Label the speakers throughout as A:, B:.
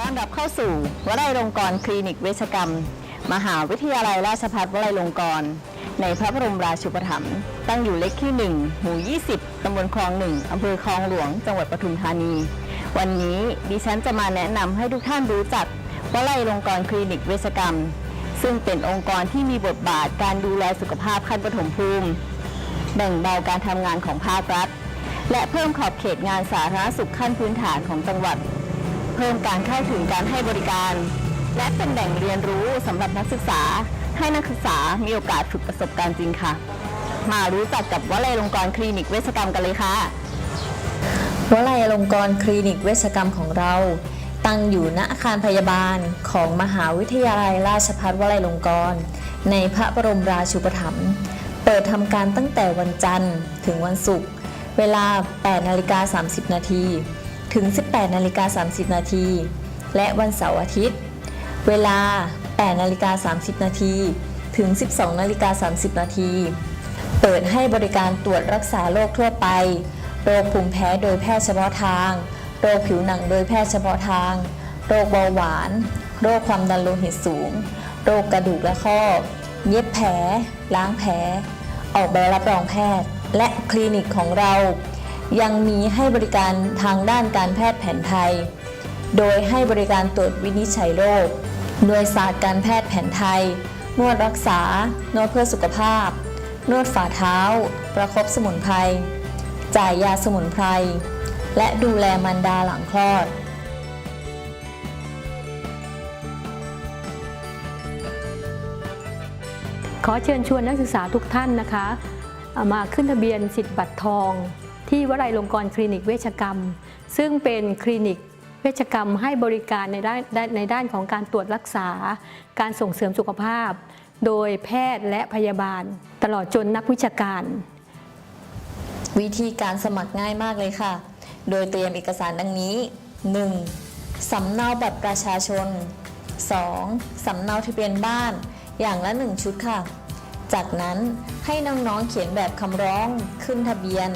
A: ต้อนรับเข้าสู่วลัยลงกรณ์คลินิกเวชกรรม มหาวิทยาลัยราชภัฏวลัยลงกรณ์ในพระบรมราชูปถัมภ์ตั้งอยู่เลขที่ 1 หมู่ 20 ตำบลคลองหนึ่งอำเภอคลองหลวง จังหวัดปทุมธานี วันนี้ดิฉันจะมาแนะนำให้ทุกท่านรู้จักวลัยลงกรณ์คลินิกเวชกรรม ซึ่งเป็นองค์กรที่มีบทบาทการดูแลสุขภาพขั้นปฐมภูมิ แบ่งเบาการทำงานของภาครัฐ และเพิ่มขอบเขตงานสาธารณสุขขั้นพื้นฐานของจังหวัด เพิ่มการเข้าถึงการให้บริการ และเป็นแหล่งเรียนรู้สำหรับนักศึกษา ให้นักศึกษามีโอกาสฝึกประสบการณ์จริงค่ะ มารู้จักกับวลัยลงกรณ์คลินิกเวชกรรมกันเลยค่ะ
B: วลัยลงกรณ์คลินิกเวชกรรมของเรา ตั้งอยู่ณอาคารพยาบาลของมหาวิทยาลัยราชภัฏวลัยลงกรณ์ในพระบรมราชูปถัมภ์เปิดทำการตั้งแต่วันจันทร์ถึงวันศุกร์เวลา 8 นาฬิกา 30 นาที ถึง 18นาฬิกา30 นาที และวันเสาร์อาทิตย์ เวลา 8นาฬิกา30 นาที ถึง 12นาฬิกา30 นาที เปิดให้บริการตรวจรักษาโรคทั่วไป โรคภูมิแพ้โดยแพทย์เฉพาะทาง โรคผิวหนังโดยแพทย์เฉพาะทาง โรคเบาหวาน โรคความดันโลหิตสูง โรคกระดูกและข้อ เย็บแผล ล้างแผล ออกใบรับรองแพทย์ และคลินิกของเรา ยังมีให้บริการทางด้านการแพทย์แผนไทย โดยให้บริการตรวจวินิจฉัยโรคด้วยศาสตร์การแพทย์แผนไทย นวดรักษา นวดเพื่อสุขภาพ นวดฝ่าเท้า ประคบสมุนไพร จ่ายยาสมุนไพร และดูแลมารดาหลังคลอด
C: ขอเชิญชวนนักศึกษาทุกท่านนะคะ มาขึ้นทะเบียนสิทธิ์บัตรทอง ที่วลัยลงกรณ์คลินิกเวชกรรม ซึ่งเป็นคลินิกเวชกรรมให้บริการในด้านในด้านของการตรวจรักษา การส่งเสริมสุขภาพ โดยแพทย์และพยาบาล ตลอดจนนักวิชาการ
B: วิธีการสมัครง่ายมากเลยค่ะ โดยเตรียมเอกสารดังนี้ 1. สำเนาบัตรประชาชน 2. สำเนาทะเบียนบ้านอย่างละ 1 ชุดค่ะ จากนั้นให้น้องๆเขียนแบบคำร้องขึ้นทะเบียน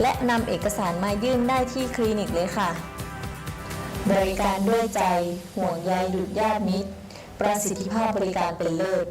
B: และนำเอกสารมายื่นได้ที่คลินิกเลยค่ะ บริการด้วยใจห่วงใยดุจญาติมิตร ประสิทธิภาพบริการเป็นเลิศ